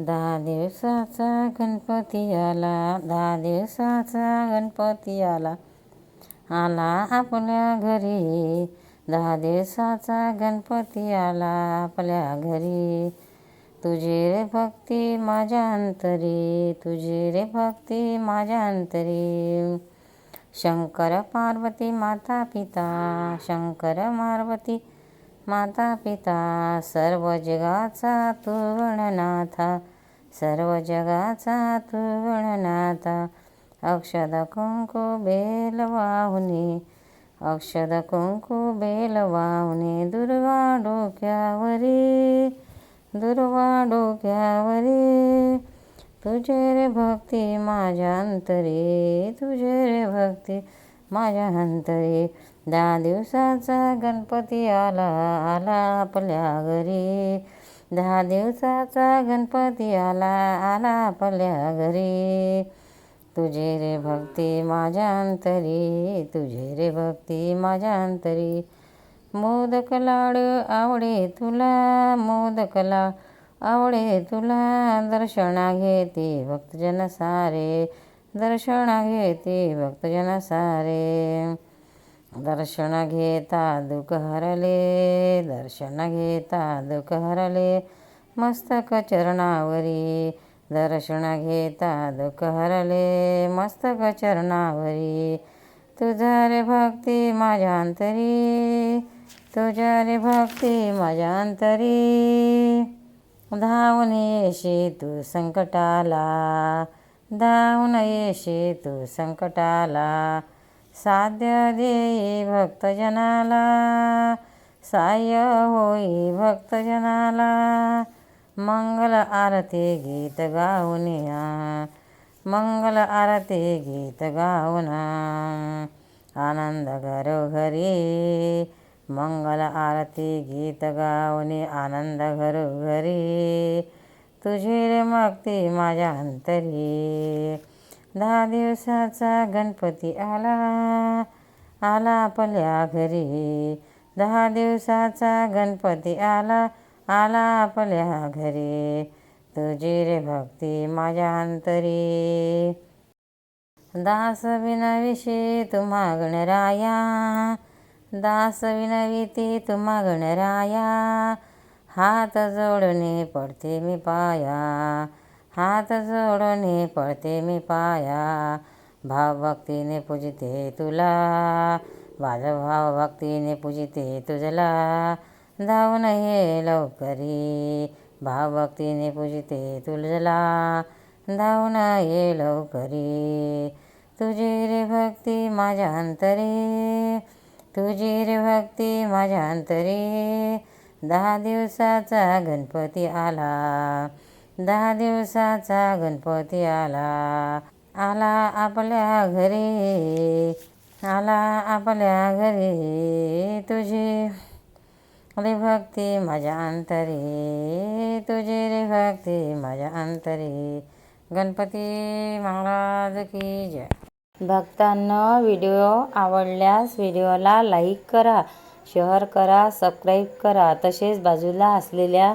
दहा दिवसाचा गणपती आला दहा दिवसाचा गणपती आला. आला आपल्या घरी दहा दिवसाचा गणपती आला आपल्या घरी. तुझी रे भक्ती माझ्या अंतरी तुझी रे भक्ती माझ्या अंतरी. शंकर पार्वती माता पिता शंकर पार्वती माता पिता सर्व जगाचा तू गणनाथा सर्व जगाचा तू गणनाथा अक्षद कुंकू बेल वाहुने अक्षद कुंकू बेल वाहुने दुर्वा डोक्यावरी दुर्वा डोक्यावरी तुझे रे भक्ती माझ्या अंतरी तुझे रे भक्ती माझ्या अंतरी. दहा दिवसाचा गणपती आला आला आपल्या घरी. दहा दिवसाचा गणपती आला आला आपल्या घरी. तुझे रे भक्ती माझ्या अंतरी तुझे रे भक्ती माझ्या अंतरी. मोदक लाडू आवडे तुला मोदक ला आवडे तुला. दर्शना घेते भक्तजन सारे दर्शना घेते भक्तजन सारे. दर्शन घेता दुःख हरले दर्शन घेता दुःख हरले मस्तक चरणावरी. दर्शन घेता दुःख हरले मस्तक चरणावरी. तुझा रे भक्ती माझ्या अंतरी तुझ्या रे भक्ती माझ्या अंतरी. धावून येशी तू संकटाला धावून येशी तू संकटाला. साध्य देई भक्तजनाला साह्य होई भक्तजनाला. मंगल आरती गीत गाऊनिया मंगल आरती गीत गाऊना आनंद घरोघरी मंगल आरती गीत गाऊनी आनंद घरोघरी. तुझी रे भक्ती माझ्या अंतरी दहा दिवसाचा गणपती आला आला आपल्या घरी. दहा दिवसाचा गणपती आला आला आपल्या घरी. तुझी रे भक्ती माझ्या अंतरी. दास विनविषी तुम्हा गणराया दास विनविती तुम्हा गणराया हात जोडणे पडते मी पाया. हात जोडणे पळते मी पाया. भावभक्तीने पूजिते तुला. माझ भावभक्तीने पूजिते तुझला धावून ये लवकरी. भावभक्तीने पूजिते तुझला धावून ये लवकरी. तुझी रे भक्ती माझ्या अंतरी. तुझी रे भक्ती माझ्या अंतरी. दहा दिवसाचा गणपती आला. दहा दिवसाचा गणपती आला. आला आपल्या घरी. आला आपल्या घरी. तुझी रे भक्ती माझ्या अंतरी. तुझी रे भक्ती माझ्या अंतरी. गणपती महाराज की जय. भक्तांना व्हिडिओ आवडल्यास व्हिडिओला लाईक करा शेअर करा सबस्क्राईब करा. तसेच बाजूला असलेल्या